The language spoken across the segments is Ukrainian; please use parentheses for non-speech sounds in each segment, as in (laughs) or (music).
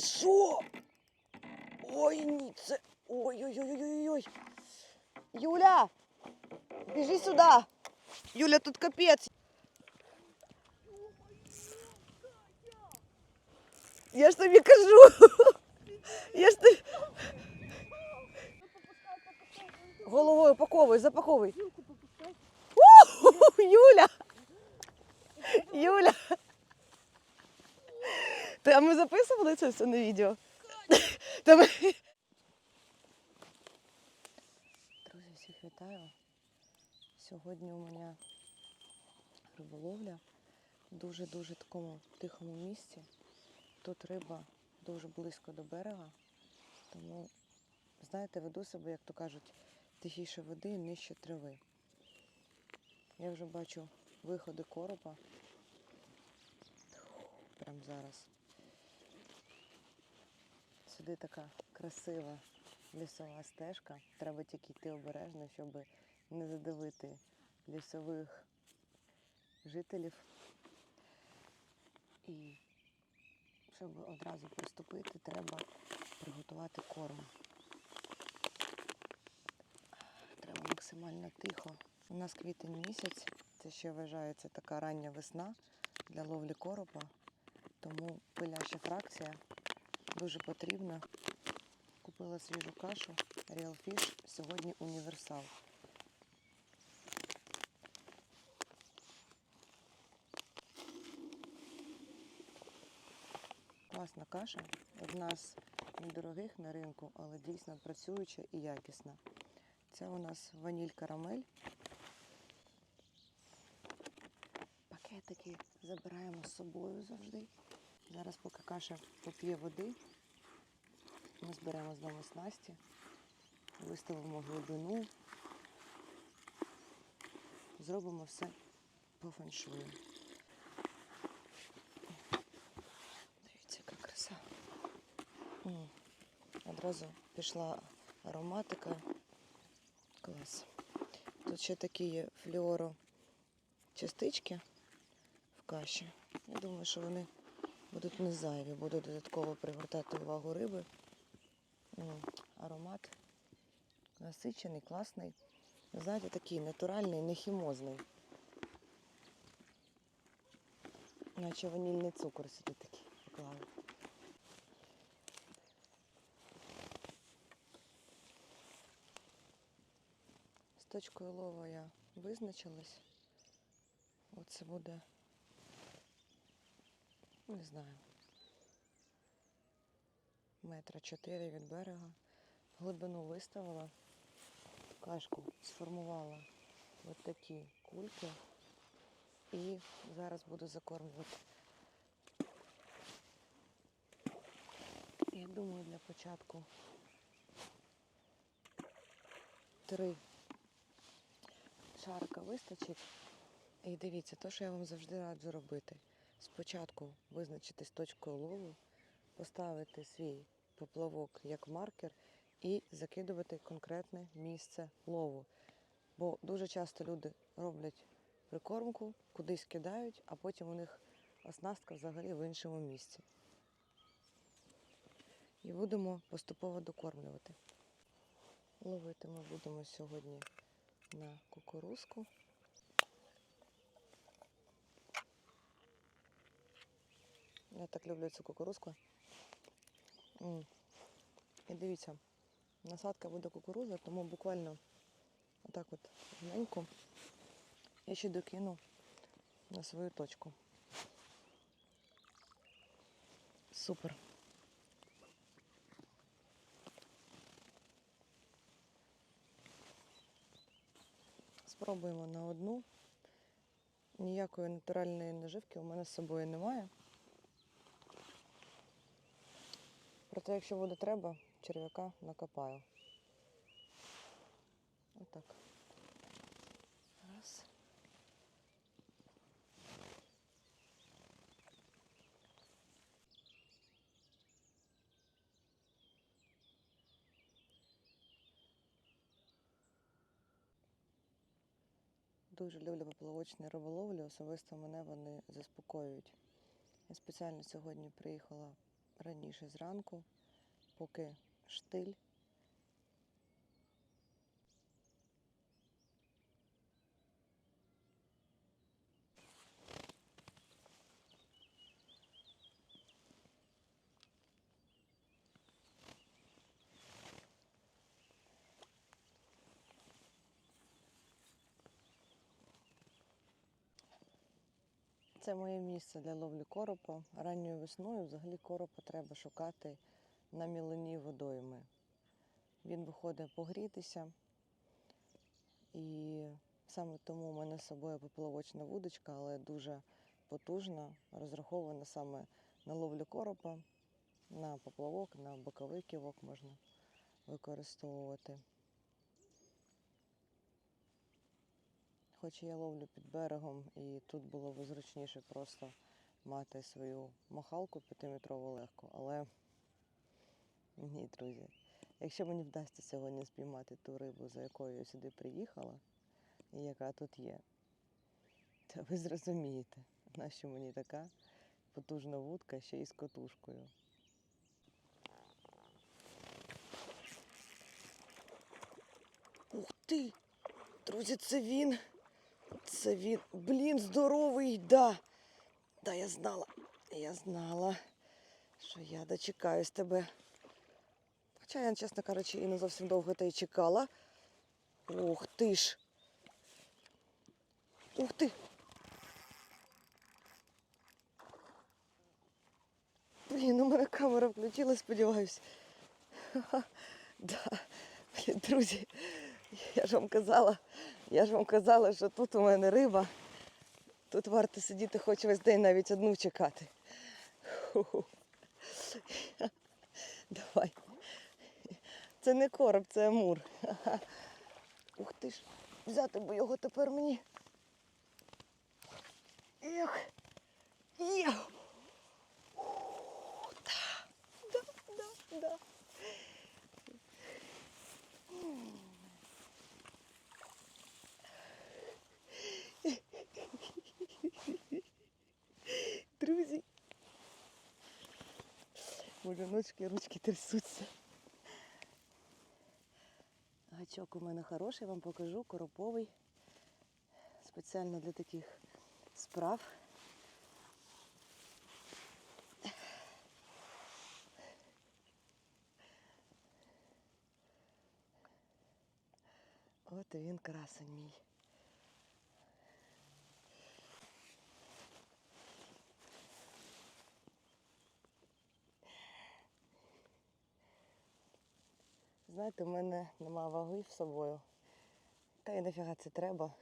що? Ой, ні, це. Ой-ой-ой-ой-ой. Юля! Біжи сюди! Юля, тут капець. Я ж тобі кажу. Я ж тобі... Головою паковуй, запаковуй. У, Юля! Юля! Ти, а ми записували це все на відео? (laughs) Та. Друзі, всіх вітаю. Сьогодні у мене риболовля в дуже-дуже такому тихому місці. Тут риба дуже близько до берега, тому, знаєте, веду себе, як то кажуть, тихіше води, нижче трави. Я вже бачу виходи коропа. Прямо зараз. Сюди така красива лісова стежка. Треба тільки йти обережно, щоб не задавити лісових жителів. І щоб одразу приступити, треба приготувати корм. Треба максимально тихо. У нас квітень місяць, це ще вважається така рання весна для ловлі коропа, тому пиляща фракція дуже потрібна. Купила свіжу кашу Real Fish, сьогодні універсал. Класна каша, одна з недорогих на ринку, але дійсно працююча і якісна. Це у нас ваніль карамель. Пакетики забираємо з собою завжди. Зараз, поки каша поп'є води, ми зберемо з вами снасті, виставимо глибину, зробимо все по феншую. Дивіться, яка краса. Одразу пішла ароматика. Клас. Тут ще такі є флюоро частички в каші. Я думаю, що вони будуть не зайві, будуть додатково привертати увагу риби. Аромат насичений, класний. Знаєте, такий натуральний, нехімозний. Наче ванільний цукор сюди такий поклали. З точкою лова я визначилась. Оце буде, не знаю, метра чотири від берега. Глибину виставила, кашку сформувала от такі кульки і зараз буду закормлювати. Я думаю, для початку три шарика вистачить. І дивіться, то, що я вам завжди раджу робити. Спочатку визначити з точкою лову, поставити свій поплавок як маркер і закидувати конкретне місце лову. Бо дуже часто люди роблять прикормку, кудись кидають, а потім у них оснастка взагалі в іншому місці. І будемо поступово докормлювати. Ловити ми будемо сьогодні на кукурузку. Я так люблю цю кукурузку. І дивіться, насадка буде кукуруза, тому буквально отак от маленьку я ще докину на свою точку. Супер. Спробуємо на одну. Ніякої натуральної наживки у мене з собою немає. Проте, якщо буде треба, черв'яка накопаю. Отак. Раз. Дуже люблю поплавочні риболовлю, особисто мене вони заспокоюють. Я спеціально сьогодні приїхала раніше зранку, поки штиль. Це моє місце для ловлі коропа. Ранньою весною взагалі коропа треба шукати на мілині водойми. Він виходить погрітися. І саме тому у мене з собою поплавочна вудочка, але дуже потужна, розрахована саме на ловлю коропа, на поплавок, на боковий ківок можна використовувати. Хоч я ловлю під берегом, і тут було б зручніше просто мати свою махалку п'ятиметрову легку, але ні, друзі. Якщо мені вдасться сьогодні спіймати ту рибу, за якою я сюди приїхала, і яка тут є, то ви зрозумієте, нащо мені така потужна вудка ще й з котушкою. Ух ти! Друзі, це він! Це він. Блін, здоровий, да. Да, я знала. Я знала, що я дочекаюсь тебе. Хоча я, чесно кажучи, і не зовсім довго те й чекала. Ух ти ж. Ух ти. Блін, у мене камера включилась, сподіваюсь. Ха-ха. Да. Блін, друзі, я ж вам казала, я ж вам казала, що тут у мене риба. Тут варто сидіти хоч весь день навіть одну чекати. Давай. Це не короб, це амур. Ух ти ж, взяти би його тепер мені. Ех. Єх. Ух, Да, да, да, да. Друзі. Боже, ножки, ручки трясуться. Гачок у мене хороший, вам покажу, короповий. Спеціально для таких справ. От він красень мій. Знаєте, в мене нема ваги з собою. Та й нафіга це треба.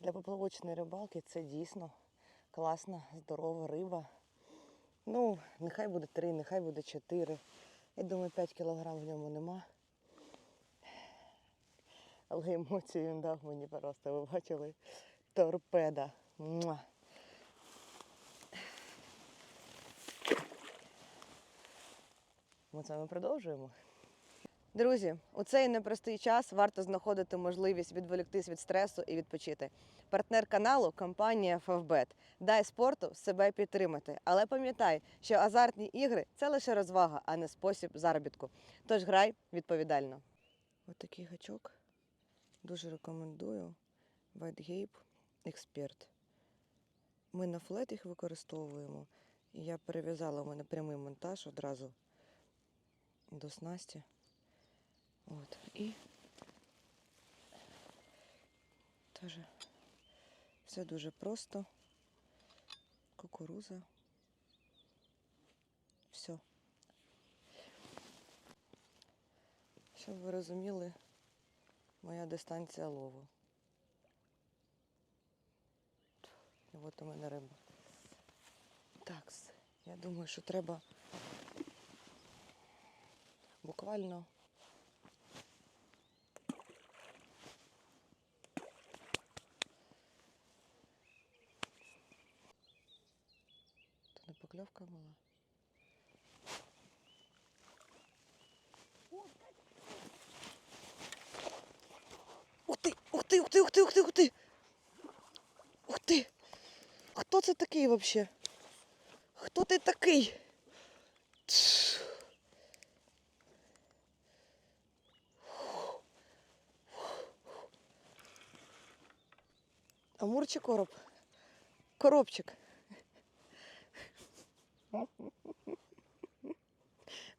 Для поплавочної рибалки це дійсно класна, здорова риба. Ну, нехай буде три, нехай буде чотири. Я думаю, 5 кілограм в ньому нема. Але емоції він дав мені просто, ви бачили, торпеда. Муа. Ми з вами продовжуємо. Друзі, у цей непростий час варто знаходити можливість відволіктись від стресу і відпочити. Партнер каналу компанія Favbet. Дай спорту себе підтримати. Але пам'ятай, що азартні ігри це лише розвага, а не спосіб заробітку. Тож грай відповідально. Ось такий гачок. Дуже рекомендую. White Gape Expert. Ми на флет їх використовуємо. Я перев'язала у мене прямий монтаж одразу до снасті. От. І теж все дуже просто. Кукуруза. Все. Щоб ви розуміли, моя дистанція лову. І от у мене риба. Так, я думаю, що треба буквально поклевка была. Ух ты, ух ты, ух ты, ух ты, ух ты, ух ты. Ух ты. Хто ты такий вообще? Хто ти такий? Амур чи короб? Коробчик.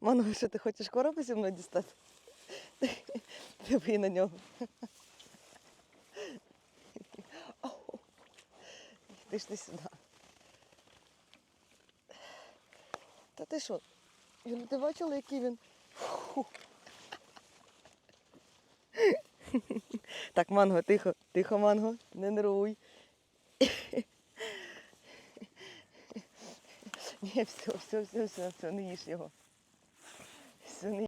Ману, що ти хочеш короба зі мною дістати? Диви на нього. Ти ж ти сюди. Та ти що? Юля, ти бачила, який він? Фу. Так, манго, тихо, тихо, манго, не нервуй. Ні, все, все, все, все, все, не їж його. Все, не...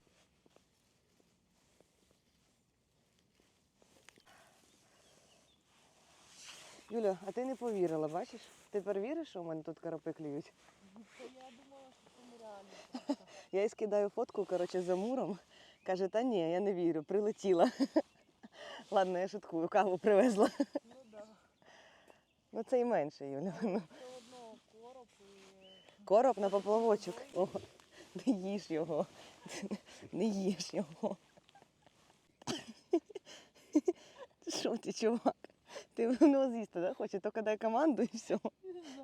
Юля, а ти не повірила, бачиш? Ти перевіриш, що у мене тут карапи клюють? Я думала, що це нереально. Я їй скидаю фотку, коротше, за муром. Каже, та ні, я не вірю, прилетіла. Ладно, я шуткую, каву привезла. Ну да. Ну це і менше, Юля. Ну, Все одно короб і Короб на поплавочок. О, не їж його. Не їж його. Що ти, чувак? Ти воно з'їсти, да? Хоче, тільки дай команду і все.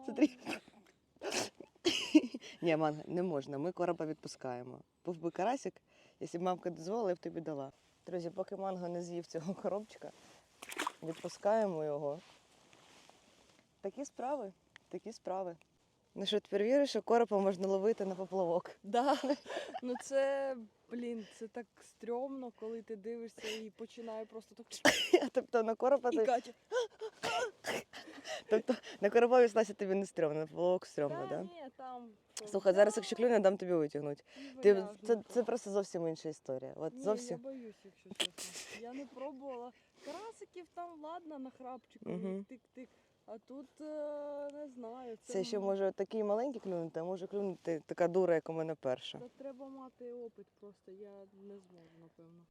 Смотри. Ні, манга, не можна. Ми короба відпускаємо. Був би карасик, якщо б мамка дозволила, я б тобі дала. Друзі, поки манго не з'їв цього коробчика, відпускаємо його. Такі справи, такі справи. Ну що, тепер віриш, що коропа можна ловити на поплавок? Да. Ну це, блін, це так стрьомно, коли ти дивишся і починає просто так (coughs) Тобто на коропа, і ти- Катя. тобто, на коропа віслася тобі не стрьомно, на поплавок стрьомно, Та так? Да? ні, там. Слухай, зараз якщо клюне, дам тобі витягнути. Ти, Ти, це, це просто зовсім інша історія. От Ні, зовсім. я боюсь, якщо чесно. Я не пробувала. Карасиків там, ладно, на храпчику, Мгм. тик-тик. А тут е, не знаю. Це, Це ще може такий маленький клюнути, а може клюнути така дура, як у мене перша. Та треба мати опит просто, я не зможу, напевно.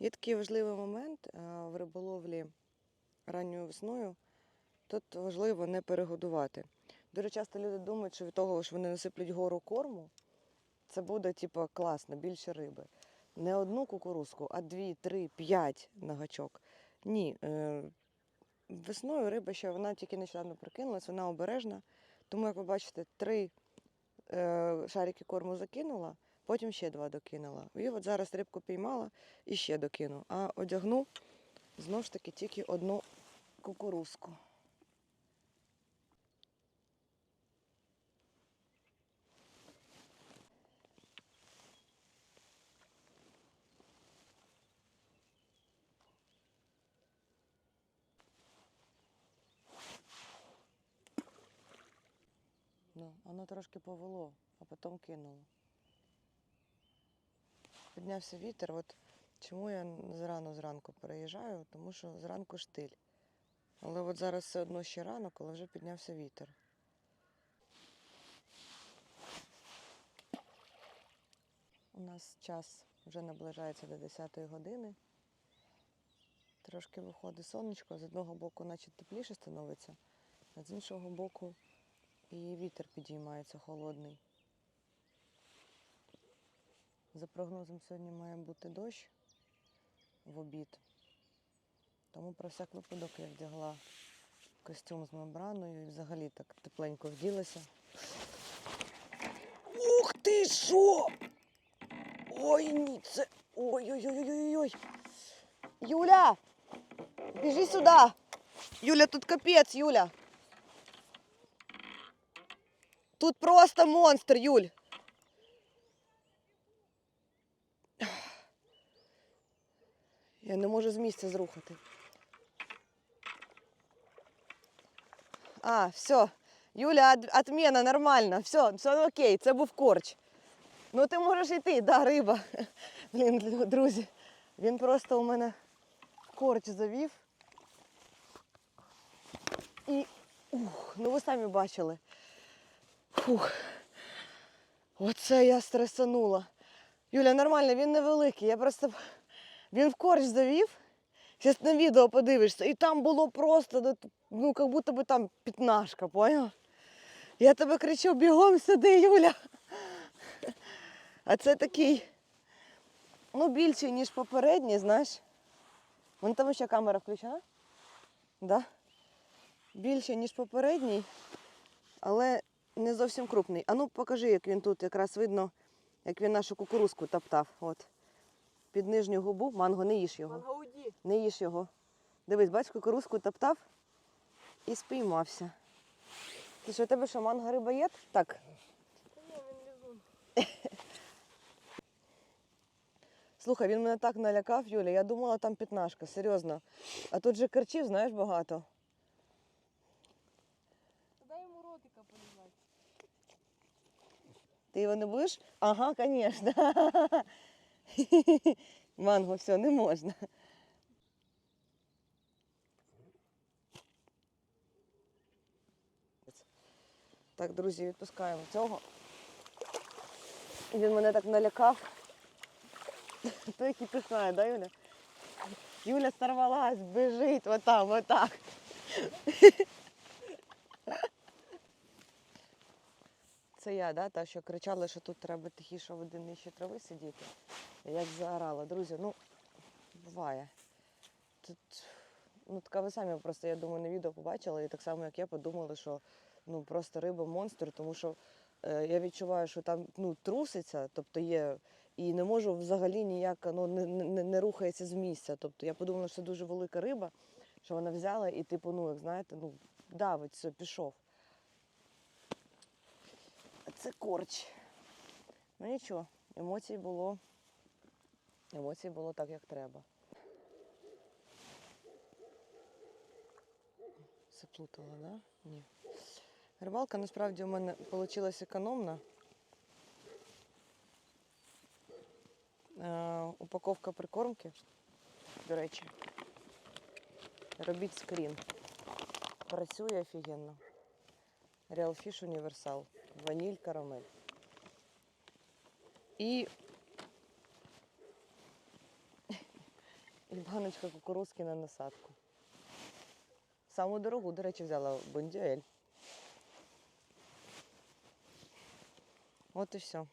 Є такий важливий момент в риболовлі ранньою весною. Тут важливо не перегодувати. Дуже часто люди думають, що від того, що вони насиплють гору корму, це буде типу, класно, більше риби. Не одну кукурузку, а дві, три, п'ять на гачок. Ні. Весною риба ще вона тільки нещодавно прикинулась, вона обережна. Тому, як ви бачите, три е, шарики корму закинула, потім ще два докинула. І от зараз рибку піймала і ще докину. А одягну знову ж таки тільки одну кукурузку. Ну, воно трошки повело, а потім кинуло. Піднявся вітер. От чому я зрано зранку переїжджаю? Тому що зранку штиль. Але от зараз все одно ще рано, коли вже піднявся вітер. У нас час вже наближається до 10 години. Трошки виходить сонечко, з одного боку, наче тепліше становиться, а з іншого боку і вітер підіймається холодний. За прогнозом сьогодні має бути дощ в обід. Тому про всяк випадок я вдягла костюм з мембраною і взагалі так тепленько вділася. Ух ти що! Ой, ні, це. Ой-ой-ой-ой-ой. Юля! Біжи сюди! Юля, тут капець, Юля! Тут просто монстр, Юль. Я не можу з місця зрухати. А, все. Юля, от- отмена, нормально. Все, все окей, це був корч. Ну ти можеш йти, да, риба. (laughs) Блін, друзі, він просто у мене корч завів. І ух, ну ви самі бачили. Фух. Оце я стресанула. Юля, нормально, він невеликий. Я просто. Він в корч завів. Зараз на відео подивишся. І там було просто, ну, як будто би там пітнашка, поняла? Я тебе кричу, бігом сюди, Юля. А це такий, ну, більший, ніж попередній, знаєш. Вон там ще камера включена. Да? більше, ніж попередній, але не зовсім крупний. А ну покажи, як він тут якраз видно, як він нашу кукурузку топтав. От. Під нижню губу, манго, не їж його. Мангауді. Не їж його. Дивись, бач, кукурузку топтав і спіймався. Ти що, у тебе що, манго риба є? Так. Слухай, він мене так налякав, Юля. Я думала, там п'ятнашка, серйозно. А тут же керчів, знаєш, багато. Та дай йому ротика полізати. Ти його не будеш? Ага, звісно. (laughs) Манго, все, не можна. Так, друзі, відпускаємо цього. Він мене так налякав. (laughs) Той який кипішає, да, Юля? Юля сорвалась, біжить, отам, отак. (laughs) Це я, да, та, що кричала, що тут треба тихіше води нижче трави сидіти. Як заорала. Друзі, ну, буває. Тут, ну, така ви самі просто, я думаю, на відео побачили, і так само, як я, подумали, що ну, просто риба монстр, тому що е, я відчуваю, що там ну, труситься, тобто є. І не можу взагалі ніяк ну, не, не, не рухається з місця. Тобто я подумала, що це дуже велика риба, що вона взяла і, типу, ну, як знаєте, ну, давить, все, пішов. Це корч. Ну нічого, емоцій було. Емоцій було так, як треба. Заплутала, да? Ні. Рибалка насправді у мене вийшла економна. Е, упаковка прикормки, до речі. Робіть скрін. Працює офігенно. Real Fish Universal. Ваніль карамель. І... І (laughs) баночка кукурузки на насадку. Саму дорогу, до речі, взяла бондюель. От і все.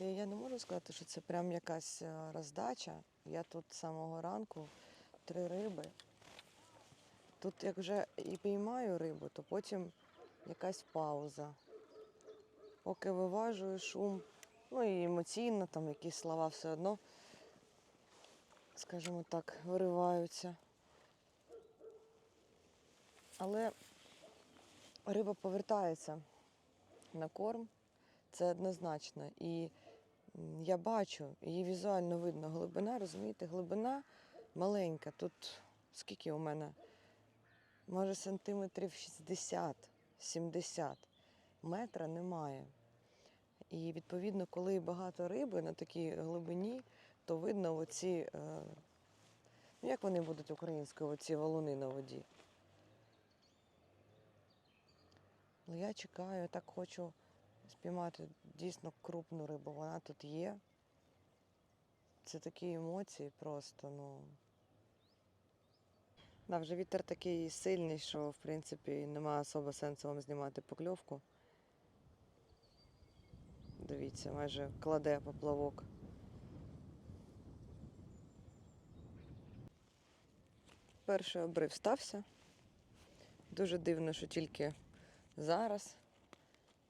Слухайте, я не можу сказати, що це прям якась е, роздача. Я тут з самого ранку три риби. Тут як вже і піймаю рибу, то потім якась пауза. Поки виважую шум, ну і емоційно, там якісь слова все одно, скажімо так, вириваються. Але риба повертається на корм. Це однозначно. І я бачу, її візуально видно. Глибина, розумієте, глибина маленька. Тут скільки у мене? Може сантиметрів 60-70. Метра немає. І відповідно, коли багато риби на такій глибині, то видно оці, е, ну як вони будуть українською, оці валуни на воді. Ну, я чекаю, так хочу спіймати дійсно крупну рибу. Вона тут є. Це такі емоції просто, ну. Да, вже вітер такий сильний, що в принципі немає особо сенсу вам знімати покльовку. Дивіться, майже кладе поплавок. Перший обрив стався. Дуже дивно, що тільки зараз.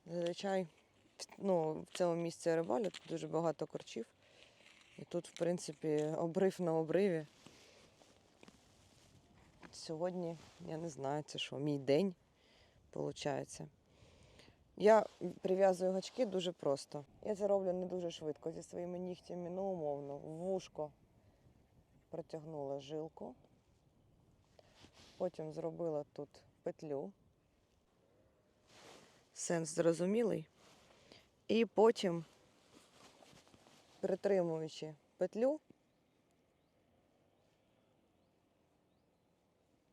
Зазвичай ну, в цьому місці рибалю тут дуже багато корчів. І тут, в принципі, обрив на обриві. Сьогодні, я не знаю, це що, мій день, виходить. Я прив'язую гачки дуже просто. Я це роблю не дуже швидко зі своїми нігтями, ну умовно, в вушко протягнула жилку. Потім зробила тут петлю. Сенс зрозумілий. І потім, притримуючи петлю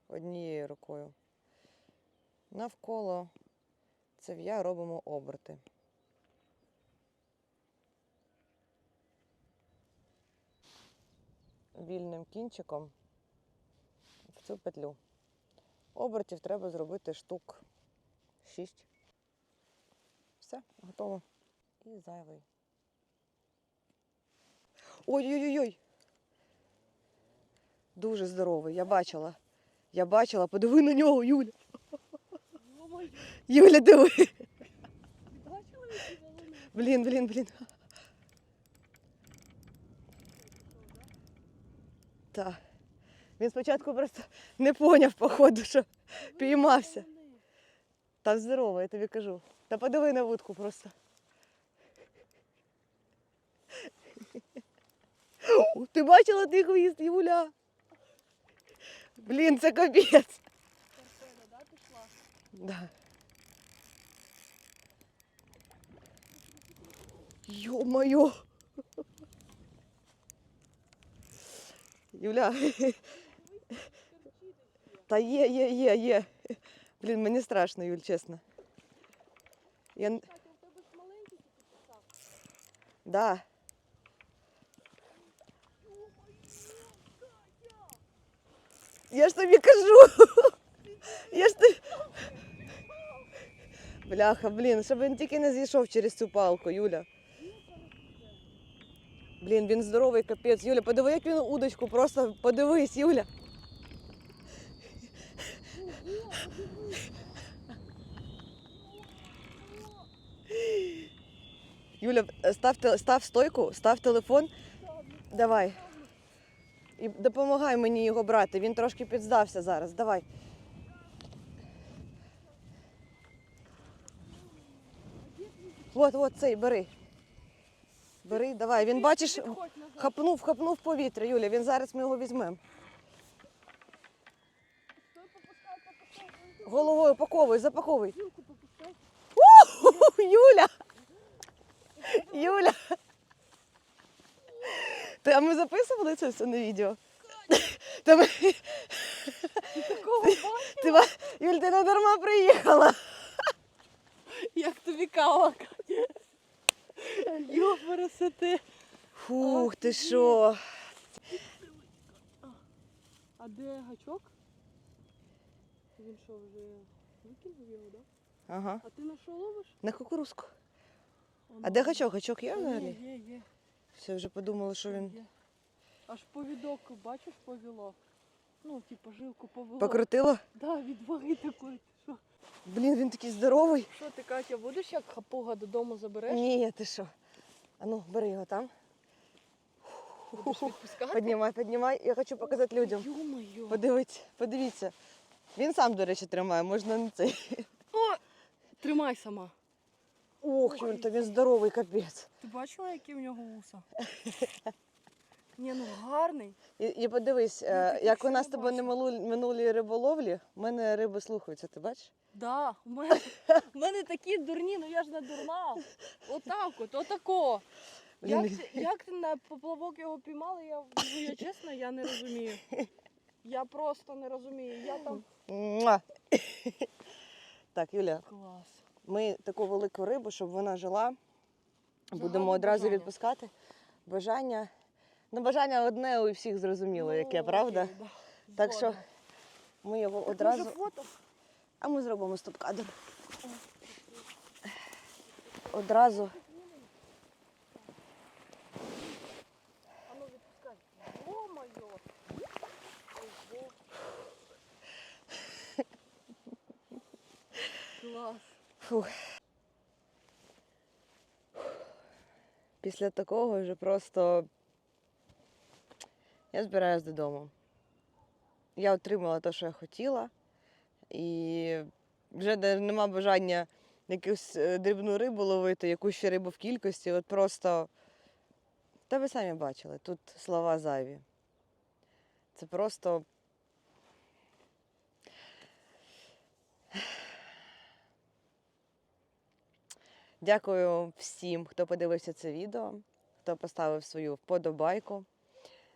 однією рукою, навколо цев'я робимо оберти. Вільним кінчиком в цю петлю. Обертів треба зробити штук 6. Все, готово. І зайвий. Ой-ой-ой! Дуже здоровий, я бачила. Я бачила, подиви на нього, Юля. Юля, диви. Блін, блін, блін. Так. Він спочатку просто не поняв, походу, що піймався. Та здорово, я тобі кажу. Та подиви на вудку просто. О, Ти бачила ти хвіст, Юля? Блін, це капець. Карпеля, да, пішла? Да. Ё-моё! Юля, та є, є, є, є. Блін, мені страшно, Юль, чесно. Я... н- Катя, у тебе ж маленький тільки писав. Да. Я ж тобі кажу. Я ж тобі... Бляха, блін, щоб він тільки не зійшов через цю палку, Юля. Блін, він здоровий капець. Юля, подиви, як він удочку, просто подивись, Юля. Юля, став, став стойку, став телефон. Давай. І допомагай мені його брати. Він трошки підздався зараз. Давай. От, от цей, бери. Бери, давай. Він бачиш, хапнув, хапнув повітря, Юля. Він зараз ми його візьмемо. Головою паковуй, запаковуй. Юля! Юля! Ти, а ми записували це все на відео? Та ми, ти, ба- Юль, ти не дарма приїхала. Як тобі кава, Катя? Йо. Фух, ти що? А де гачок? Він що, вже викинув його, да? Ага. А ти на що ловиш? На кукурузку. А де гачок? Гачок є Є, взагалі? є, є. Все, вже подумала, що він Є. Аж повідок, бачиш, повело. Ну, типу, жилку повело. покрутило. Да, від ваги такої. Що? Блін, він такий здоровий. Що ти, Катя, будеш як хапуга додому забереш? Ні, ти що? А ну, бери його там. Будеш відпускати? Піднімай, піднімай. Я хочу показати людям. Ё-моё. Подивіться, подивіться. Він сам, до речі, тримає, можна не цей. О, тримай сама. Ох, Юль, то він здоровий капець. Ти бачила, які в нього вуса? Ні, ну гарний. І, і подивись, е, як у нас з тобою не минулі, минулі риболовлі, в мене риби слухаються, ти бачиш? Да, у мене, (laughs) у мене такі дурні, ну я ж не дурна. Отак от, отако. Як, ти- як ти на поплавок його піймали, я, ну, я чесно, я не розумію. Я просто не розумію. Я там. Муа. Так, Юля, Клас. Ми таку велику рибу, щоб вона жила, будемо одразу бажання. відпускати. Бажання. Ну, бажання одне у всіх зрозуміло, яке, Ну, правда? окей. Так що Ми його Так, одразу. фото? А ми зробимо стоп-кадр. Одразу. Ну. (laughs) Клас. Фух. Після такого вже просто я збираюсь додому. Я отримала те, що я хотіла, і вже нема бажання якусь е, дрібну рибу ловити, якусь ще рибу в кількості. От просто, та ви самі бачили, тут слова зайві. Це просто. Дякую всім, хто подивився це відео, хто поставив свою вподобайку.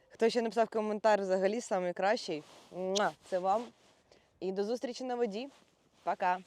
Хто ще написав коментар взагалі найкращий, це вам. І до зустрічі на воді. Пока!